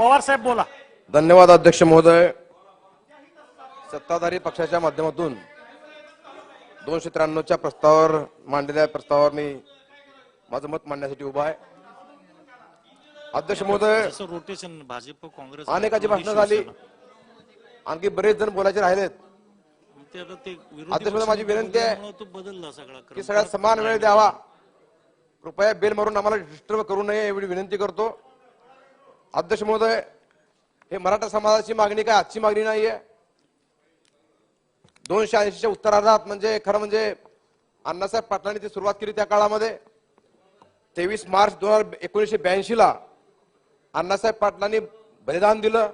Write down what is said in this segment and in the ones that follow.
पवार साहेब बोला. धन्यवाद अध्यक्ष महोदय. सत्ताधारी पक्षाच्या माध्यमातून दोनशे त्र्याण्णवच्या प्रस्तावावर मांडलेल्या प्रस्तावावर मी माझं मत मांडण्यासाठी उभा आहे. अध्यक्ष महोदय रोटेशन भाजप काँग्रेस अनेकाची भाषणं झाली. आणखी बरेच जण बोलायचे राहिलेत. अध्यक्ष महोदय, माझी विनंती आहे बदलला सगळा की. सगळ्यात समान वेळ द्यावा. कृपया बेल मारून आम्हाला डिस्टर्ब करू नये एवढी विनंती करतो. अध्यक्ष महोदय हे मराठा समाजाची मागणी काय? आजची मागणी नाहीये. दोनशे ऐंशीच्या उत्तरार्धात म्हणजे खरं म्हणजे अण्णासाहेब पाटलांनी ती सुरुवात केली त्या काळामध्ये. तेवीस मार्च दोन हजार एकोणीसशे ब्याऐंशी ला अण्णासाहेब पाटलांनी बलिदान दिलं.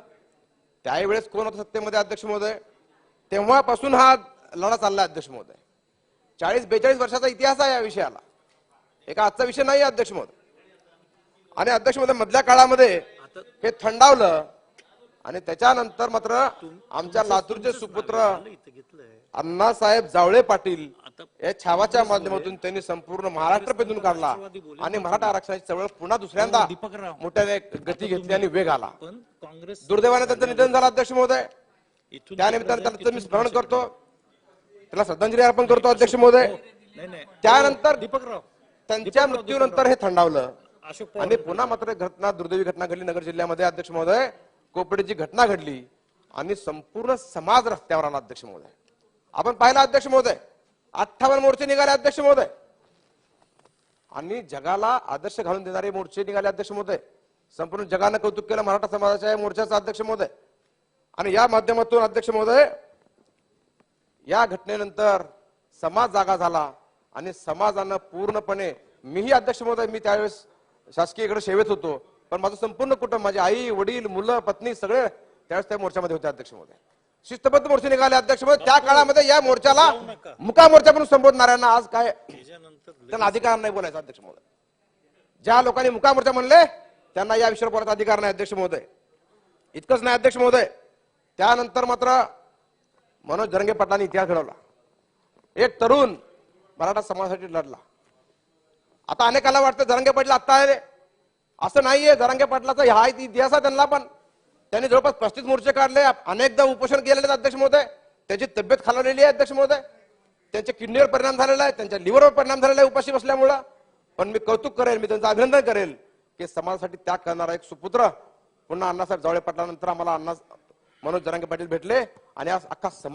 त्यावेळेस कोण होतं सत्तेमध्ये अध्यक्ष महोदय? तेव्हापासून हा लढा चालला अध्यक्ष महोदय. चाळीस बेचाळीस वर्षाचा इतिहास आहे या विषयाला. एका आजचा विषय नाही आहे अध्यक्ष महोदय. आणि अध्यक्ष महोदय मधल्या काळामध्ये हे थंडावलं आणि त्याच्यानंतर मात्र आमच्या लातूरचे सुपुत्र अण्णासाहेब जावळे पाटील या छावाच्या माध्यमातून त्यांनी संपूर्ण महाराष्ट्र पेदून काढला आणि मराठा आरक्षणाची चळवळ पुन्हा दुसऱ्यांदा मोठ्याने गती घेतली आणि वेग आला. दुर्दैवाने त्यांचं निधन झालं अध्यक्ष महोदय. इथून त्या निमित्ताने त्यांचं मी स्मरण करतो. त्याला श्रद्धांजली अर्पण करतो अध्यक्ष महोदय. नाही त्यानंतर दीपकराव. त्यांच्या मृत्यूनंतर हे थंडावलं. आणि पुन्हा मात्र घटना दुर्दैवी घटना घडली नगर जिल्ह्यामध्ये अध्यक्ष महोदय कोपडीची घटना घडली आणि संपूर्ण समाज रस्त्यावर आला अध्यक्ष महोदय. आपण पाहिलं अध्यक्ष महोदय. अठ्ठावन्न मोर्चे निघाले अध्यक्ष महोदय. आणि जगाला आदर्श घालून देणारे मोर्चे निघाले अध्यक्ष महोदय. संपूर्ण जगानं कौतुक केलं मराठा समाजाच्या या मोर्चाचा अध्यक्ष महोदय. आणि या माध्यमातून अध्यक्ष महोदय या घटनेनंतर समाज जागा झाला आणि समाजानं पूर्णपणे मीही अध्यक्ष महोदय मी त्यावेळेस शासकीयकडे सेवेत होतो. पण माझं संपूर्ण कुटुंब माझी आई वडील मुलं पत्नी सगळे त्यावेळेस त्या मोर्चामध्ये होते अध्यक्ष महोदय शिस्तबद्ध मोर्चे निघाले अध्यक्ष महोदय त्या काळामध्ये या मोर्चाला मुका मोर्चा म्हणून संबोधणाऱ्यांना आज काय त्यांना अधिकार नाही बोलायचा अध्यक्ष महोदय ज्या लोकांनी मुका मोर्चा म्हणले त्यांना या विषयावर बोलायचा अधिकार नाही अध्यक्ष महोदय इतकंच नाही अध्यक्ष महोदय त्यानंतर मात्र मनोज जरंगे पाटलांनी इतिहास घडवला. एक तरुण मराठा समाजासाठी लढला. आता अनेकाला वाटतं जरंगे पाटील आत्ता आले असं नाहीये. जरंगे पाटलाचा हा इतिहास आहे त्यांना पण. त्यांनी जवळपास पस्तीस मोर्चे काढले. अनेकदा उपोषण केलेले अध्यक्ष महोदय. त्यांची तब्येत खालावलेली आहे अध्यक्ष महोदय. त्यांच्या किडनीवर परिणाम झालेला आहे. त्यांच्या लिव्हरवर परिणाम झालेला आहे उपाशी बसल्यामुळं. पण मी कौतुक करेल मी त्यांचं अभिनंदन करेल की समाजासाठी त्याग करणारा एक सुपुत्र पुन्हा अण्णासाहेब जावळे पाटलानंतर आम्हाला अण्णा मनोज जरांगे पाटील भेटले आणि आज अख्खा समाज